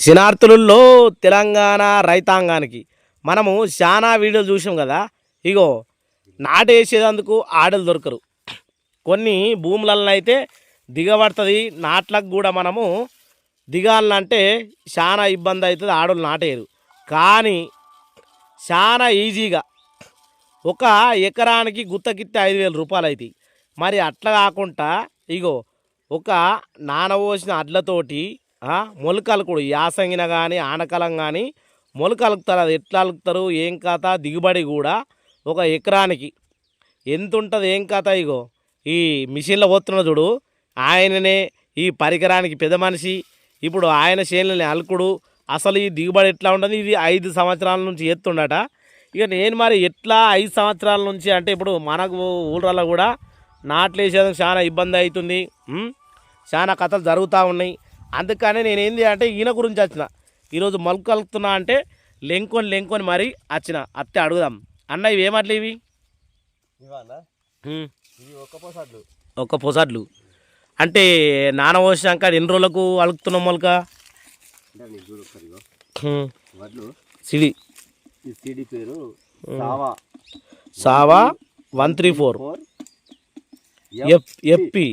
శనార్థులలో తెలంగాణ రైతాంగానికి మనము చాలా వీడియోలు చూసాం కదా ఇగో నాటేసేందుకు ఆడలు దొరకరు. కొన్ని భూములలో అయితే దిగబడుతుంది నాట్లకు కూడా మనము దిగాలంటే చాలా ఇబ్బంది అవుతుంది ఆడోళ్ళు నాటేయరు. కానీ చాలా ఈజీగా ఒక ఎకరానికి గుత్తకిత్తే ఐదు వేల రూపాయలు అవుతాయి మరి అట్లా కాకుండా ఇగో ఒక నానబోసిన అడ్లతోటి ఆ, మొలకలు కూడా. యాసంగిన కానీ ఆనకలం కానీ మొలకలుగుతారు అది ఎట్లా అలుగుతారు ఏం కథ? దిగుబడి కూడా ఒక ఎకరానికి. ఎంత ఉంటుంది ఏం కథ ఇగో? ఈ మిషన్లో పోతున్న చూడు ఆయననే ఈ పరికరానికి పెద్ద మనిషి. ఇప్పుడు ఆయన చేనులని అలుకుడు. అసలు ఈ దిగుబడి ఎట్లా ఉంటుంది? ఇది ఐదు సంవత్సరాల నుంచి ఎత్తుండట. ఇక నేను మరి ఎట్లా ఐదు సంవత్సరాల నుంచి అంటే ఇప్పుడు మనకు ఊళ్ళలో కూడా నాట్లు చాలా ఇబ్బంది అవుతుంది. చాలా కథలు జరుగుతూ ఉన్నాయి. అందుకనే నేను ఏంది అంటే ఈయన గురించి వచ్చిన ఈరోజు మొలక కలుపుతున్నా అంటే లెంకొని లెంకొని మరి వచ్చిన అత్తే అడుగుదాం. అన్న ఇవి ఏమట్లు ఇవి ఒక్క పోసాట్లు అంటే నాన పోసినాక ఎన్ని రోజులకు అలుకుతున్నాం మొలక? సిడి. సీడీ పేరు సావా. One three four F FP.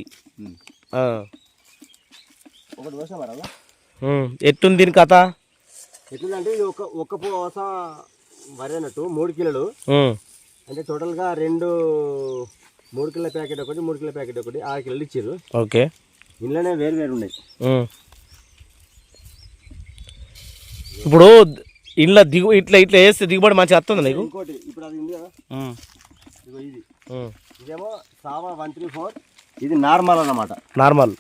ఒకటి. ఎట్టుంది దీని కథ? ఎట్లుందంటే ఇది ఒక ఒక్క పోస వరి అన్నట్టు మూడు కిలోలు. అంటే టోటల్గా రెండు మూడు కిలోల ప్యాకెట్ ఒకటి మూడు కిలోల ప్యాకెట్ ఒకటి ఆరు కిలోలు ఇచ్చారు ఓకే. ఇంట్లోనే వేరు వేరు ఉన్నాయి. ఇప్పుడు ఇంట్లో దిగు ఇట్లా ఇట్లా వేస్తే దిగుబడి మంచిగా వస్తుంది నీకు? ఇంకోటి ఇప్పుడు అది ఉంది కదా. ఇగో ఇది. ఇదేమో సావా వన్ త్రీ ఫోర్. ఇది నార్మల్ అన్నమాట. నార్మల్.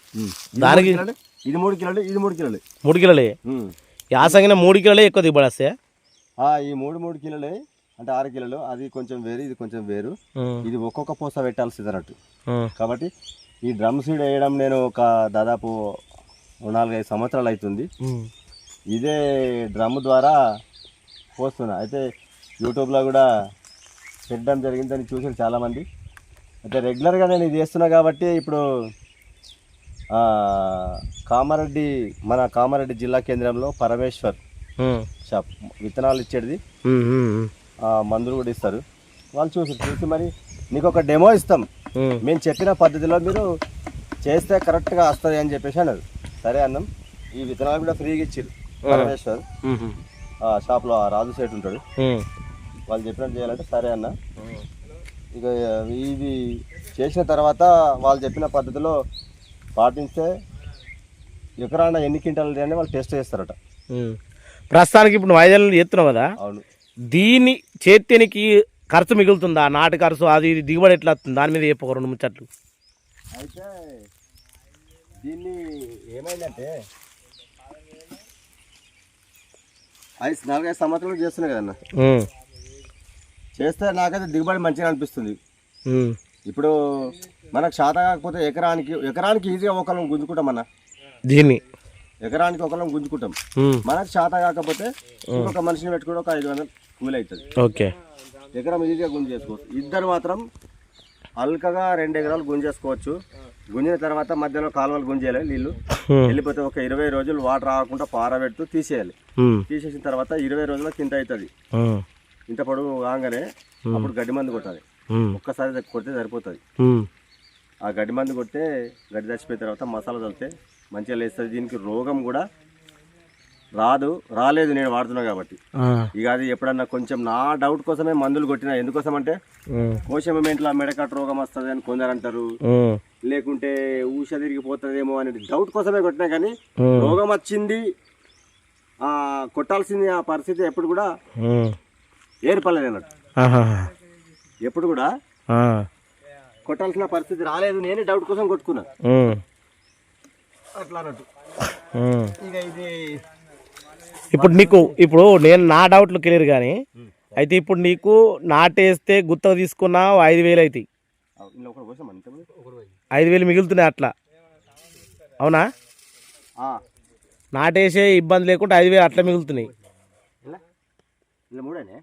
దానికి- ఇది మూడు కిలోలు ఇది మూడు కిలోలు మూడు కిలోలే ఉమ్. యాసంగిన మూడు కిలోలే ఎక్కువ దిగుబడి వస్తాయి ఆ, ఈ మూడు మూడు కిలోలే అంటే ఆరు కిలోలు అది కొంచెం వేరు ఇది కొంచెం వేరు. ఇది ఒక్కొక్క పూస పెట్టాల్సింది అన్నట్టు. కాబట్టి ఈ డ్రమ్ సీడ్ వేయడం నేను ఒక దాదాపు నాలుగైదు సంవత్సరాలు అవుతుంది. ఇదే డ్రమ్ ద్వారా పోస్తున్నా అయితే యూట్యూబ్లో కూడా పెట్టడం జరిగిందని చూసారు చాలామంది అయితే రెగ్యులర్గా నేను ఇది చేస్తున్నా కాబట్టి ఇప్పుడు కామారెడ్డి మన కామారెడ్డి జిల్లా కేంద్రంలో పరమేశ్వర్. షాప్ విత్తనాలు ఇచ్చేది మందులు కూడా ఇస్తారు. వాళ్ళు చూసి చూసి మరి నీకు ఒక డెమో ఇస్తాం. మేము చెప్పిన పద్ధతిలో మీరు చేస్తే కరెక్ట్గా వస్తుంది అని చెప్పేసి అన్నారు. సరే అన్నాం. ఈ విత్తనాలు కూడా ఫ్రీగా ఇచ్చారు పరమేశ్వర్. షాప్లో ఆ రాజు సేట్ ఉంటాడు. వాళ్ళు చెప్పినట్టు చేయాలంటే సరే అన్న. ఇక ఇది చేసిన తర్వాత వాళ్ళు చెప్పిన పద్ధతిలో పాటిస్తే ఎకరాన ఎన్ని క్వింటాలు అని వాళ్ళు టెస్ట్ చేస్తారట. ప్రస్తుతానికి ఇప్పుడు నువ్వు ఐదేళ్ళు చేస్తున్నావు కదా? అవును. దీన్ని చేతికి ఖర్చు మిగులుతుందా? నాటు ఖర్చు అది ఇది దిగుబడి ఎట్లా వస్తుంది? దాని మీద చెప్పు రెండు ముచ్చట్లు. అయితే దీన్ని ఏమైందంటే ఐదు నాలుగైదు సంవత్సరాలు చేస్తున్నా కదన్న. చేస్తే నాకైతే దిగుబడి మంచిగా అనిపిస్తుంది. ఇప్పుడు మనకు శాత కాకపోతే ఎకరానికి ఎకరానికి ఈజీగా ఒకళ్ళం గుంజుకుంటాం అన్న. దీన్ని. ఎకరానికి ఒకళ్ళం గుంజుకుంటాం. మనకు శాత కాకపోతే ఇంకొక మనిషిని పెట్టుకుంటే ఒక ఐదు వందలు కూలి అవుతుంది. ఓకే. ఎకరం ఈజీగా గుంజు చేసుకోవచ్చు. ఇద్దరు మాత్రం అల్కగా రెండు ఎకరాలు గుంజేసుకోవచ్చు. గుంజిన తర్వాత మధ్యలో కాలువలు గుంజేయాలి నీళ్ళు. వెళ్ళిపోతే ఒక ఇరవై రోజులు వాటర్ రాకుండా పారబెడుతూ తీసేయాలి. తీసేసిన తర్వాత ఇరవై రోజులకు ఇంత అవుతుంది. ఇంత పొడవు కాగానే అప్పుడు గడ్డి మందు కొట్టాలి. ఒక్కసారి కొడితే సరిపోతుంది. ఆ గడ్డి మందు కొడితే గడ్డి చచ్చిపోయిన తర్వాత మసాలా చల్లితే మంచిగా లేస్తుంది దీనికి రోగం కూడా రాదు రాలేదు నేను వాడుతున్నా కాబట్టి. ఇక అది ఎప్పుడన్నా కొంచెం నా డౌట్ కోసమే మందులు కొట్టిన ఎందుకోసం అంటే. కోశ మూమెంట్లో మెడకట్ రోగం వస్తుంది అని కొందరు అంటారు. లేకుంటే ఊష తిరిగిపోతుందేమో అనే డౌట్ కోసమే కొట్టినా కానీ. రోగం వచ్చింది ఆ, కొట్టాల్సింది ఆ పరిస్థితి ఎప్పుడు కూడా. ఏర్పడలేదు అన్నట్టు. ఎప్పుడు కూడా. కొట్టాల్సిన పరిస్థితి రాలేదు. నేనే డౌట్ కోసం కొట్టుకున్నా. అట్లా అన్నట్టు. ఇక ఇది ఇప్పుడు నీకు ఇప్పుడు నేను నా డౌట్లు క్లియర్ కానీ అయితే ఇప్పుడు నీకు నాటేస్తే గుత్తకు తీసుకున్నావు ఐదు వేలు అవుతాయి. ఐదు వేలు మిగులుతున్నాయి అట్లా. అవునా? ఆ, నాటేసే ఇబ్బంది లేకుండా ఐదు వేలు అట్లా మిగులుతున్నాయి. ఇలా ఇలా మూడేనే?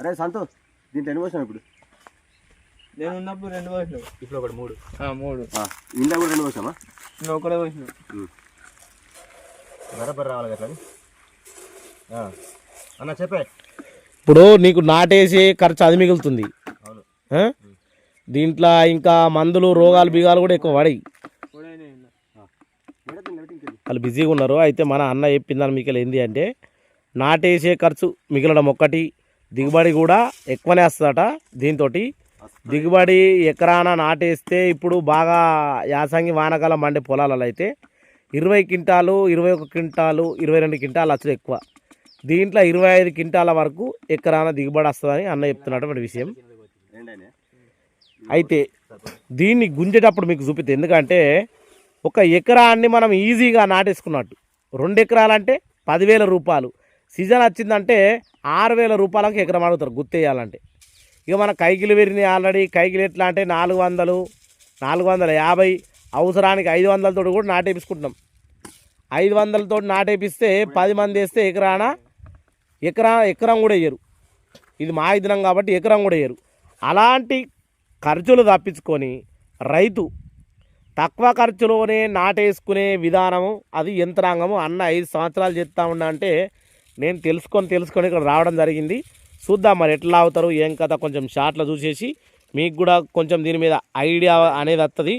అరే సంతోష్ దీంట్లో ఎన్ని పోసాం ఇప్పుడు? నేను ఉన్నప్పుడు రెండు పోసినావు. ఇప్పుడు ఒకటి మూడు. మూడు. ఇంట్లో కూడా రెండు పోసామా నువ్వు ఒకటే పోసినావు. బరబర్ రావాలి కదా. అన్న చెప్పే. ఇప్పుడు నీకు నాటేసే ఖర్చు అది మిగులుతుంది? దీంట్లో ఇంకా మందులు రోగాలు బిగాలు కూడా ఎక్కువ పడాయి. వాళ్ళు బిజీగా ఉన్నారు. అయితే మన అన్న చెప్పిందని మీకు ఏంది అంటే నాటేసే ఖర్చు మిగలడం ఒక్కటి దిగుబడి కూడా ఎక్కువనే వస్తుందట దీంతో దిగుబడి ఎకరాన నాటేస్తే ఇప్పుడు బాగా యాసంగి వానకాలం మండే పొలాలలో అయితే ఇరవై క్వింటాలు ఇరవై ఒక క్వింటాలు ఇరవై రెండు క్వింటాలు వచ్చుడు ఎక్కువ. దీంట్లో ఇరవై ఐదు క్వింటాల వరకు ఎకరాన దిగుబడి వస్తుందని అన్న చెప్తున్నటువంటి విషయం. అయితే దీన్ని గుంజేటప్పుడు మీకు చూపితే ఎందుకంటే ఒక ఎకరాన్ని మనం ఈజీగా నాటేసుకున్నట్టు. రెండు ఎకరాలంటే పదివేల రూపాయలు. సీజన్ వచ్చిందంటే ఆరు వేల రూపాయలకు ఎకరం అడుగుతారు గుర్తేయాలంటే ఇక మన కైకిలు విరిని ఆల్రెడీ. కైకిలు ఎట్లా అంటే నాలుగు వందలు నాలుగు వందల యాభై. అవసరానికి ఐదు వందలతో కూడా నాటేపించుకుంటున్నాం. ఐదు వందలతో నాటేపిస్తే పది మంది వేస్తే ఎకరాన ఎకరా ఎకరం కూడా వేయరు. ఇది మా ఇదినం కాబట్టి ఎకరం కూడా వేయరు. అలాంటి ఖర్చులు తప్పించుకొని రైతు తక్కువ ఖర్చులోనే నాటేసుకునే విధానము అది యంత్రాంగము. అన్న ఐదు సంవత్సరాలు చెప్తా ఉన్నా అంటే నేను తెలుసుకొని తెలుసుకొని ఇక్కడ రావడం జరిగింది. చూద్దాం మరి ఎట్లా అవుతారు ఏం కథ కొంచెం షార్ట్లో చూసేసి మీకు కూడా కొంచెం దీని మీద ఐడియా అనేది వస్తుంది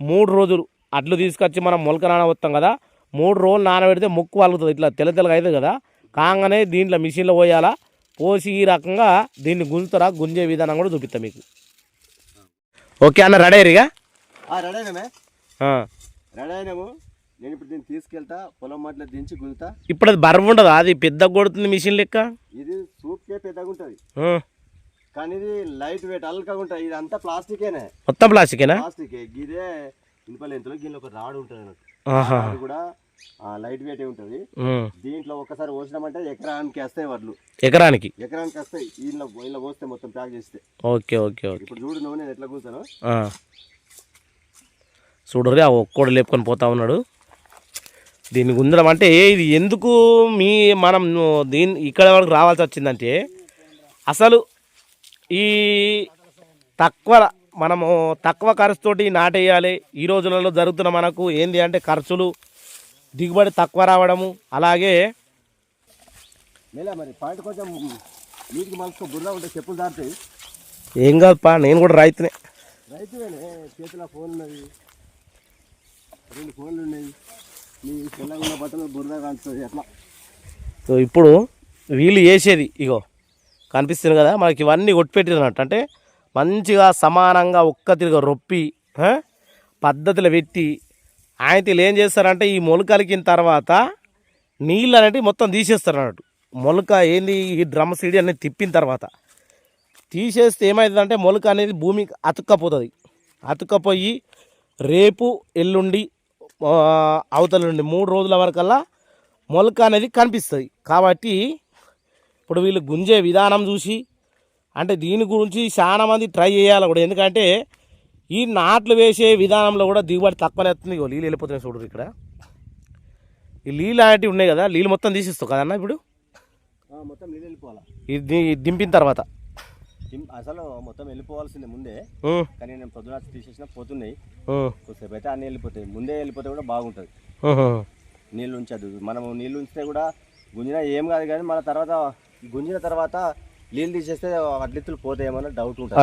మూడు రోజులు అడ్లు తీసుకొచ్చి మనం మొలక నానబోతాం కదా. మూడు రోజులు నానబెడితే ముక్కు వలుగుతుంది. ఇట్లా తెల్ల తెల్లగా అవుతుంది కదా. కాగానే దీంట్లో మిషన్లో పోయాలా. పోసి ఈ రకంగా దీన్ని గుంజుతారా గుంజే విధానం కూడా చూపిస్తాం మీకు. ఓకే అన్న రెడీ అయినామే ఆ రెడీ అయినాము నేను ఇప్పుడు దీన్ని తీసుకెళ్తా పొలం మట్లో దించి గుంజుతా. ఇప్పుడు అది బరువు ఉండదా? అది పెద్ద కొడుతుంది మిషన్ లెక్క? ఇది సూప్కే పెద్దగా ఉంటుంది. కానీ ఇది లైట్ వెయిట్ అల్కగా ఉంటుంది. ఇది అంతా ప్లాస్టికేనే. మొత్తం ప్లాస్టికేనా? ప్లాస్టిక్. ఇదే ఇనుప లెంతులో దీనిలో ఒక రాడ్ ఉంటుంది అన్నట్టు కూడా లైట్ వెయిట్ ఉంటుంది. దీంట్లో ఒక్కసారి పోసినామంటే ఎకరానికి వస్తాయి వడ్లు. ఎకరానికి? ఎకరానికి వస్తాయి. దీనిలో దీనిలో పోస్తే మొత్తం ప్యాక్ చేస్తే. Okay okay okay. ఇప్పుడు చూడు నువ్వు నేను ఎట్లా కూర్చాను. ఆ. చూడరు ఆ ఒక్కోడు లేపుకొని పోతా ఉన్నాడు. దీన్ని గుంజడం అంటే ఇది ఎందుకు మీ మనం దీని ఇక్కడ వరకు రావాల్సి వచ్చిందంటే అసలు ఈ తక్కువ మనము తక్కువ ఖర్చుతోటి నాటేయాలి. ఈ రోజులలో జరుగుతున్న మనకు ఏంది అంటే ఖర్చులు దిగుబడి తక్కువ రావడము అలాగే ఏం కాదుపా నేను కూడా రైతునే. రైతువేనే చేతిలో ఫోన్ ఉన్నది రెండు ఫోన్లు ఉన్నాయి. సో ఇప్పుడు వీళ్ళు చేసేది ఇగో కనిపిస్తుంది కదా మనకి ఇవన్నీ కొట్టిపెట్టినట్టు అంటే మంచిగా సమానంగా ఒక్క తిరిగి రొప్పి పద్ధతిలో పెట్టి ఆయనతీలు ఏం చేస్తారంటే ఈ మొలకలికిన తర్వాత నీళ్ళు అనేటివి మొత్తం తీసేస్తారు అన్నట్టు. మొలక ఏంది ఈ డ్రమ్ సీడి అనేది తిప్పిన తర్వాత. తీసేస్తే ఏమవుతుందంటే మొలక అనేది భూమికి అతుక్కపోతుంది. అతుక్కపోయి రేపు ఎల్లుండి అవతల నుండి మూడు రోజుల వరకల్లా మొలక అనేది కనిపిస్తుంది. కాబట్టి ఇప్పుడు వీళ్ళు గుంజే విధానం చూసి అంటే దీని గురించి చాలా మంది ట్రై చేయాలి కూడా. ఎందుకంటే ఈ నాట్లు వేసే విధానంలో కూడా దిగుబడి తక్కువనే వస్తుంది ఇగో నీళ్ళు వెళ్ళిపోతున్నాయి చూడరు ఇక్కడ. ఈ నీళ్ళు అనేటివి ఉన్నాయి కదా నీళ్ళు మొత్తం తీసిస్తావు కదన్నా ఇప్పుడు? ఆ, మొత్తం నీళ్ళు వెళ్ళిపోవాలా? ఇది దింపిన తర్వాత. అసలు మొత్తం వెళ్ళిపోవాల్సిందే ముందే. కానీ నేను పొద్దున తీసేసిన పోతున్నాయి. కొద్దిసేపు అయితే అన్నీ వెళ్ళిపోతాయి. ముందే వెళ్ళిపోతే కూడా బాగుంటుంది. నీళ్ళు ఉంచదు. మనం నీళ్ళు ఉంచితే కూడా గుంజినా ఏం కాదు కానీ మన తర్వాత గుంజిన తర్వాత నీళ్ళు తీసేస్తే అడ్లిత్తులు పోతాయేమో డౌట్ ఉంటుంది.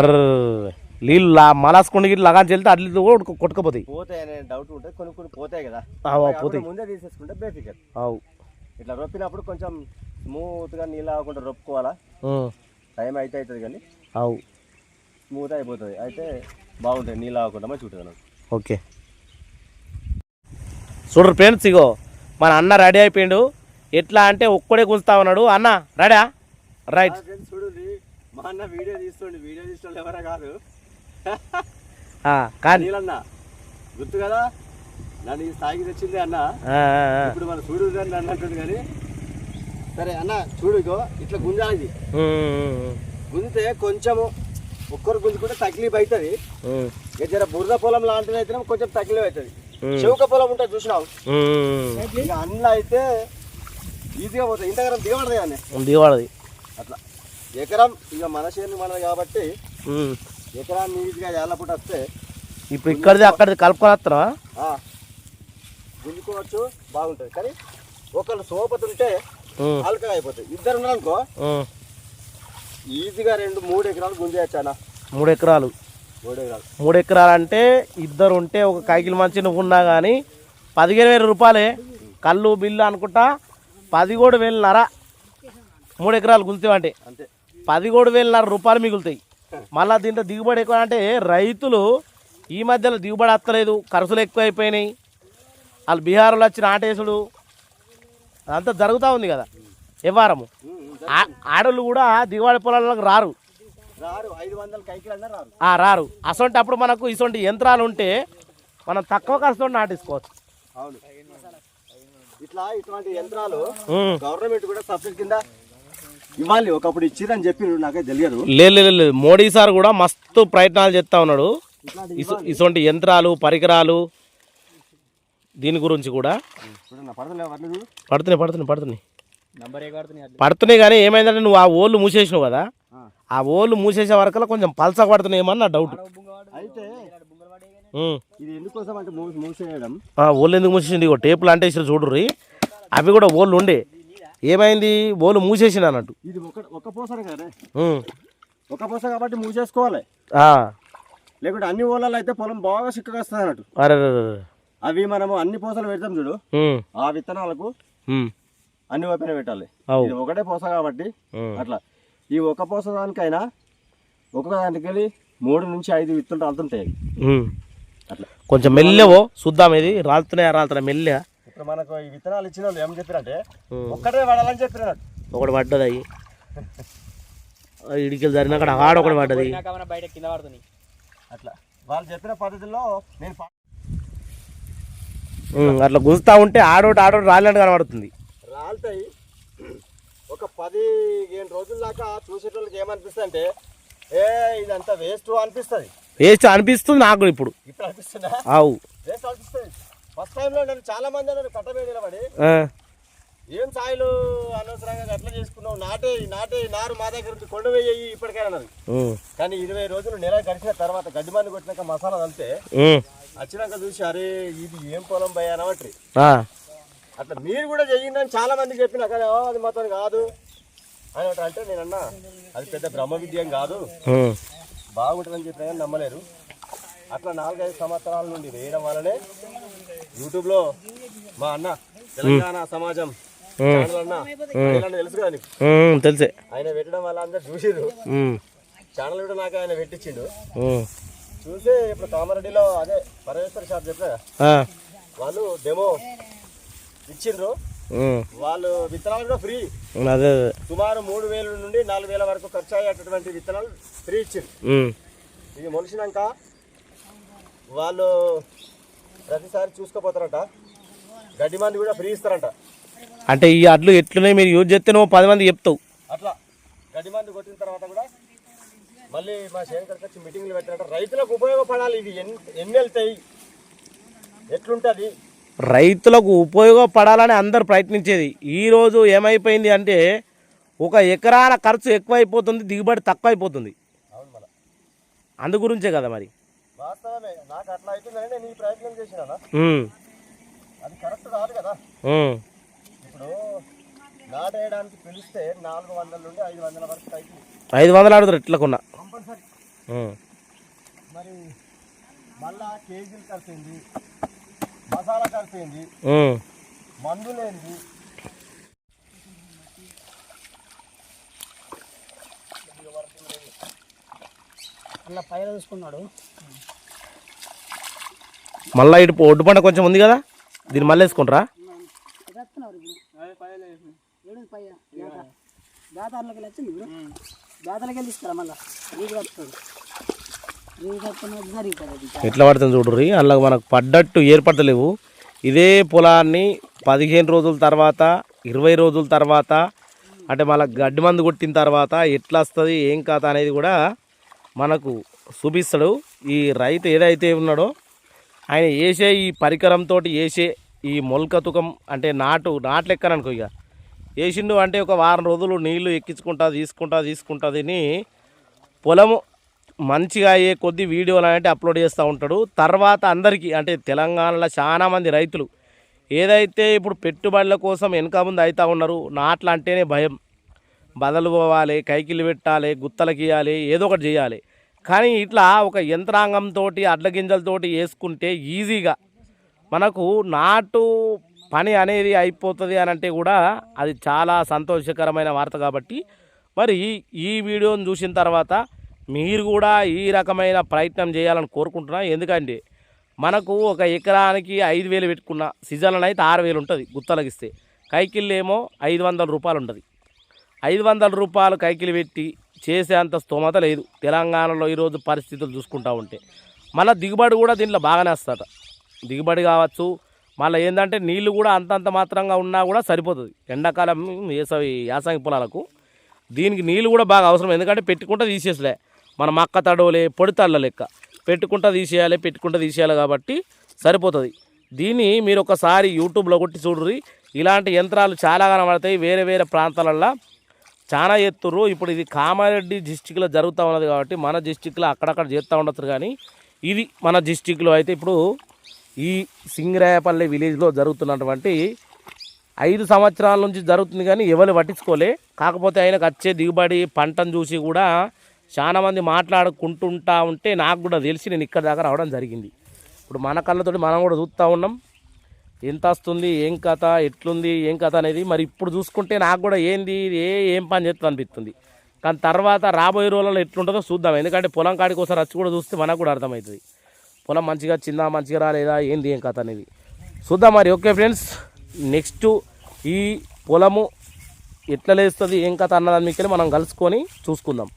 నీళ్ళు మలాసుకుండి గిట్ల లగాన్ చెల్తే అడ్లు కూడా కొట్టుకు- కొట్టుకుపోతాయి. పోతాయనే డౌట్ ఉంటుంది కొన్ని కొన్ని పోతాయి కదా. పోతాయి. ముందే తీసేసుకుంటే బేఫికర్. అవు. ఇట్లా రొప్పినప్పుడు కొంచెం స్మూత్గా నీళ్ళు ఆగకుండా రొప్పుకోవాలా? టైం అయితే అవుతుంది కానీ అవు. స్మూత్ అయిపోతుంది. అయితే బాగుంటుంది. నీళ్ళు ఆగకుండా మంచిగా ఉంటుంది ఓకే. చూడరు ఫ్రెండ్స్ ఇగో మన అన్న రెడీ అయిపోయిండు. ఎట్లా అంటే ఒక్కడే గుంజుతా ఉన్నాడు. అన్న రెడీ రైట్ చూడు మా అన్న వీడియో తీస్తుండే. వీడియో తీస్తుండే ఎవరా కాదు. కానీ నీళ్ళన్న గుర్తు కదా? నన్ను ఈ స్థాయికి తెచ్చింది అన్న. ఇప్పుడు మన చూడు నన్ను అంటుండు కానీ సరే అన్న చూడు ఇగో ఇట్లా గుంజాలి. గుంజితే కొంచెము ఒక్కరు గుంజుకుంటే తక్లీఫ్ అవుతుంది జర బురద పొలం లాంటిది అయితే కొంచెం తక్లీఫ్ అవుతుంది చెవుక పొలం ఉంటుంది చూసినావు? ఇక అందులో అయితే ఈజీగా పోతుంది. ఇంతకరం దిగబడదు కానీ ఉం. దిగబడది. అట్లా. ఎకరం ఇక మన చేను మనది కాబట్టి. ఎకరాన్ని ఈజీగా ఏళ్ళపుట వస్తే ఇప్పుడు ఇక్కడిది అక్కడిది కలుపుకొని వస్తున్నావా ఆ, గుంజుకోవచ్చు బాగుంటుంది. కానీ ఒకళ్ళు సోపతుంటే అల్కగా అయిపోతాయి ఇద్దరు ఉన్నారనుకో. ఈజీగా రెండు మూడు ఎకరాలు గుంజేయచ్చు అన్న మూడు ఎకరాలు. మూడు ఎకరాలు. అంటే ఇద్దరు ఉంటే ఒక కైకిలు మంచి నువ్వు ఉన్నా కానీ పదిహేను వేల రూపాయలే. కళ్ళు బిల్లు అనుకుంటా పదిహేడు వేలున్నర మూడు ఎకరాలు అంతే. పదిహేడు వేలున్నర రూపాయలు మిగులుతాయి. మళ్ళీ దీంట్లో దిగుబడి ఎక్కువ అంటే రైతులు ఈ మధ్యలో దిగుబడి వస్తలేదు ఖర్చులు ఎక్కువ అయిపోయినాయి వాళ్ళు బీహార్లో వచ్చి నాటేసుడు అదంతా జరుగుతూ ఉంది కదా. వ్యవహారము ఆడోళ్ళు కూడా దిగుబడి పొలాలకు రారు. రారు అసొంటి అప్పుడు మనకు ఇటువంటి యంత్రాలు ఉంటే మనం తక్కువ ఖర్చుతో నాటేసుకోవచ్చు ఇట్లా ఇట్లాంటి యంత్రాలు. గవర్నమెంట్ కూడా సబ్సిడీ కింద ఇవ్వాలి. ఒకప్పుడు ఇచ్చిరని చెప్పి నాకే తెలియదు. లేదు మోడీ సార్ కూడా మస్తు ప్రయత్నాలు చేస్తూ ఉన్నాడు. ఇటువంటి యంత్రాలు పరికరాలు దీని గురించి కూడా. పడుతున్నాయి పడుతున్నాయి పడుతున్నాయి పడుతున్నాయి. కానీ ఏమైందంటే నువ్వు ఆ ఓళ్ళు మూసేసినావు కదా. ఆ. ఓళ్ళు మూసేసే వరకు కొంచెం పల్స పడుతున్నాయి నా డౌట్ అయితే ఉమ్. ఇది ఎందుకోసం అంటే మూ మూసేయడం? ఆ ఓళ్ళు ఎందుకు మూసేసింది ఇగో టేపులు అంటే చూడుర్రి. అవి కూడా ఓళ్ళు ఉండే. ఏమైంది? ఓళ్ళు మూసేసింది అన్నట్టు. ఇది ఒక ఒక పోసరే కదా ఉమ్. ఒక పోస కాబట్టి మూసేసుకోవాలి. ఆ. లేకుంటే అన్ని ఊళ్ళలో అయితే పొలం బాగా చిక్కగా వస్తుంది అన్నట్టు. అరే. అవి మనము అన్ని పోసలు పెడతాం చూడు. ఆ విత్తనాలకు. అన్ని వైపున పెట్టాలి. ఇది ఒకటే పోస కాబట్టి. అట్లా. ఈ ఒక పోస దానికైనా ఒక్కొక్క దానికి వెళ్ళి మూడు నుంచి ఐదు విత్తులు రాలుతుంటాయి. అట్లా. కొంచెం మెల్లవో చూద్దాం ఇది. రాలుతున్నాయా రాలుతున్నాయి? మెల్లగా ఇప్పుడు మనకు ఈ విత్తనాలు ఇచ్చిన వాళ్ళు ఏం చెప్పారంటే. ఒక్కటే పడాలని చెప్పినారు ఒకటి పడ్డది ఇడికి జరిగిన అక్కడ ఆడ ఒకటి పడ్డది. బయట కింద పడుతున్నాయి అట్లా. వాళ్ళు చెప్పిన పద్ధతిలో నేను అట్లా గుంజుతా ఉంటే ఆడోటి ఆడోటి రాలినట్టు కనబడుతుంది. రాలుతాయి. ఒక పదిహేను రోజుల దాకా చూసేటోళ్ళకి ఏమనిపిస్తుంది అంటే ఏ ఇదంతా వేస్ట్ అనిపిస్తుంది. వేస్ట్ అనిపిస్తుంది నాకు ఇప్పుడు. ఇప్పుడు అనిపిస్తుందా? వేస్ట్ అనిపిస్తుంది. ఫస్ట్ టైంలో నేను చాలా మంది అన్నారు కట్టమే నిలబడి. ఏం సాయిలు అనవసరంగా అట్లా చేసుకున్నావు? నాటే నాటే నారు మా దగ్గర నుంచి కొండ వేయి ఇప్పటికైనా కానీ ఇరవై రోజులు నెల గడిచిన తర్వాత గడ్డి మంది కొట్టినాక మసాలా ఉమ్, వచ్చినాక చూసి అరే ఇది ఏం పొలం భయ అట్లా మీరు కూడా చెయ్యండి అని చాలా మంది చెప్పిన కానీ "ఓ, అది మొత్తం కాదు. అని అంటే నేను అన్నా అది పెద్ద బ్రహ్మ విద్యం కాదు. బాగుంటుందని చెప్పినా కానీ నమ్మలేరు. అట్లా నాలుగైదు సంవత్సరాల నుండి వేయడం వల్లనే యూట్యూబ్లో మా అన్న తెలంగాణ సమాజం తెలుసు ఉమ్, తెలుసే. ఆయన పెట్టడం వల్ల అందరు చూసిర్రు. ఉమ్, ఛానల్ కూడా నాకు ఆయన పెట్టించిండు. చూసి ఇప్పుడు కామారెడ్డిలో అదే పరమేశ్వర షాప్ ఆ, వాళ్ళు డెమో ఇచ్చిండ్రు. వాళ్ళు విత్తనాలు కూడా ఫ్రీ అదే సుమారు మూడు వేల నుండి నాలుగు వేల వరకు ఖర్చు అయ్యేటటువంటి విత్తనాలు ఫ్రీ ఇచ్చిండ్రు. ఇది మొలిసినాక వాళ్ళు ప్రతిసారి చూసుకోపోతారంట. గడ్డి మంది కూడా ఫ్రీ ఇస్తారంట. అంటే ఈ అడ్లు ఎట్లున్నాయి మీరు యూజ్ చేస్తే నువ్వు పది మంది చెప్తావు. అట్లా గడ్డి మంది కొట్టిన తర్వాత కూడా మళ్ళీ మా శేఖర్ వచ్చి మీటింగ్లు పెట్టారంట రైతులకు ఉపయోగపడాలి. ఇవి ఎన్ని వెళ్తాయి ఎట్లుంటుంది? రైతులకు ఉపయోగపడాలని అందరు ప్రయత్నించేది. ఈరోజు ఏమైపోయింది అంటే ఒక ఎకరాల ఖర్చు ఎక్కువైపోతుంది దిగుబడి తక్కువ అయిపోతుంది అవును మన అందు గురించే కదా మరి. వాస్తవమే. నాకు అట్లా అవుతుందని నేను ఈ ప్రయత్నం చేసినా ఉమ్, అది కరెక్ట్ కాదు కదా? ఉమ్, ఇప్పుడు నాటేయడానికి పిలిస్తే నాలుగు వందల నుండి ఐదు వందల వరకు అవుతుంది. ఐదు వందలు ఆడుతారు ఎట్లా కొన్నా కంపల్సరీ. మరి మళ్ళా కేజీలు ఖర్చు అయింది మసాలా ఖర్చు అయింది మందు లేనిది. అలా పైన చూసుకున్నాడు మళ్ళీ ఇటు ఒడ్డు పంట కొంచెం ఉంది కదా? దీన్ని మళ్ళీ వేసుకుంటారా? దాతార్లోకి వెళ్ళి వచ్చింది మళ్ళీ? రీతి రీతి జరుగుతుంది అది ఎట్లా పడుతుంది చూడరు అందులో మనకు పడ్డట్టు ఏర్పడలేవు ఇదే పొలాన్ని పదిహేను రోజుల తర్వాత ఇరవై రోజుల తర్వాత అంటే మళ్ళీ గడ్డి మందు కొట్టిన తర్వాత ఎట్లా వస్తుంది ఏం కథ అనేది కూడా మనకు చూపిస్తాడు. ఈ రైతు ఏదైతే ఉన్నాడో ఆయన వేసే ఈ పరికరంతో వేసే ఈ మొలక తుకం అంటే నాటు నాటు ఇక. వేసిండు అంటే ఒక వారం రోజులు నీళ్ళు ఎక్కించుకుంటా తీసుకుంటా తీసుకుంటా తిని పొలము మంచిగా అయ్యే కొద్ది వీడియోలు అనేవి అప్లోడ్ చేస్తూ ఉంటాడు. తర్వాత అందరికీ అంటే తెలంగాణలో చాలామంది రైతులు ఏదైతే ఇప్పుడు పెట్టుబడుల కోసం వెనక ముందు అవుతూ ఉన్నారు నాట్లు అంటేనే భయం. బదలు పోవాలి కైకిలు పెట్టాలి గుత్తలకి ఇవ్వాలి ఏదో ఒకటి చేయాలి. కానీ ఇట్లా ఒక యంత్రాంగంతో అడ్ల గింజలతోటి వేసుకుంటే ఈజీగా మనకు నాటు పని అనేది అయిపోతుంది అని అంటే కూడా అది చాలా సంతోషకరమైన వార్త కాబట్టి మరి ఈ వీడియోని చూసిన తర్వాత మీరు కూడా ఈ రకమైన ప్రయత్నం చేయాలని కోరుకుంటున్నా. ఎందుకంటే మనకు ఒక ఎకరానికి ఐదు వేలు పెట్టుకున్న సీజన్లో అయితే ఆరు వేలు ఉంటుంది గుత్తలకిస్తే. ఇస్తే ఏమో ఐదు వందల రూపాయలు ఉంటుంది. ఐదు వందల రూపాయలు కైకిలు పెట్టి చేసే అంత స్తోమత లేదు. తెలంగాణలో ఈరోజు పరిస్థితులు చూసుకుంటా ఉంటే. మళ్ళీ దిగుబడి కూడా దీంట్లో బాగానే వస్తుందట. దిగుబడి కావచ్చు మళ్ళీ ఏంటంటే నీళ్ళు కూడా అంతంత మాత్రంగా ఉన్నా కూడా సరిపోతుంది. ఎండాకాలం వేసవి యాసంగి పొలాలకు దీనికి నీళ్ళు కూడా బాగా అవసరం. ఎందుకంటే పెట్టుకుంటే తీసేసలే. మన మక్క తడవలే పొడి తళ్ళ లెక్క. పెట్టుకుంటా తీసేయాలి పెట్టుకుంటా తీసేయాలి కాబట్టి సరిపోతుంది. దీన్ని మీరు ఒకసారి యూట్యూబ్లో కొట్టి చూడ్రి ఇలాంటి యంత్రాలు చాలా కనబడతాయి. వేరే వేరే ప్రాంతాలల్లో చాలా ఎత్తుర్రు. ఇప్పుడు ఇది కామారెడ్డి డిస్టిక్లో జరుగుతూ ఉన్నది కాబట్టి మన డిస్టిక్లో అక్కడక్కడ చేస్తూ ఉండొచ్చు కానీ ఇది మన డిస్టిక్లో అయితే ఇప్పుడు ఈ సింగరాయపల్లి విలేజ్లో జరుగుతున్నటువంటి ఐదు సంవత్సరాల నుంచి జరుగుతుంది కానీ ఎవరు పట్టించుకోలే. కాకపోతే ఆయనకు వచ్చే దిగుబడి పంటను చూసి కూడా చాలామంది మాట్లాడుకుంటుంటా ఉంటే నాకు కూడా తెలిసి నేను ఇక్కడ దాకా రావడం జరిగింది. ఇప్పుడు మన కళ్ళతోటి మనం కూడా చూస్తూ ఉన్నాం. ఎంత వస్తుంది ఏం కథ ఎట్లుంది ఏం కథ అనేది మరి ఇప్పుడు చూసుకుంటే నాకు కూడా ఏంది ఏ ఏం పని చేస్తుంది అనిపిస్తుంది. కానీ తర్వాత రాబోయే రోజులలో ఎట్లుంటుందో చూద్దాం. ఎందుకంటే పొలం కాడికి ఒకసారి వచ్చి కూడా చూస్తే మనకు కూడా అర్థమవుతుంది. పొలం మంచిగా చిందా మంచిగా రాలేదా? ఏంది ఏం కథ అనేది? చూద్దాం మరి. ఓకే ఫ్రెండ్స్ నెక్స్ట్ ఈ పొలము ఎట్లా లేస్తుంది ఏం కథ అన్నదాన్ని మీకు మనం కలుసుకొని చూసుకుందాం.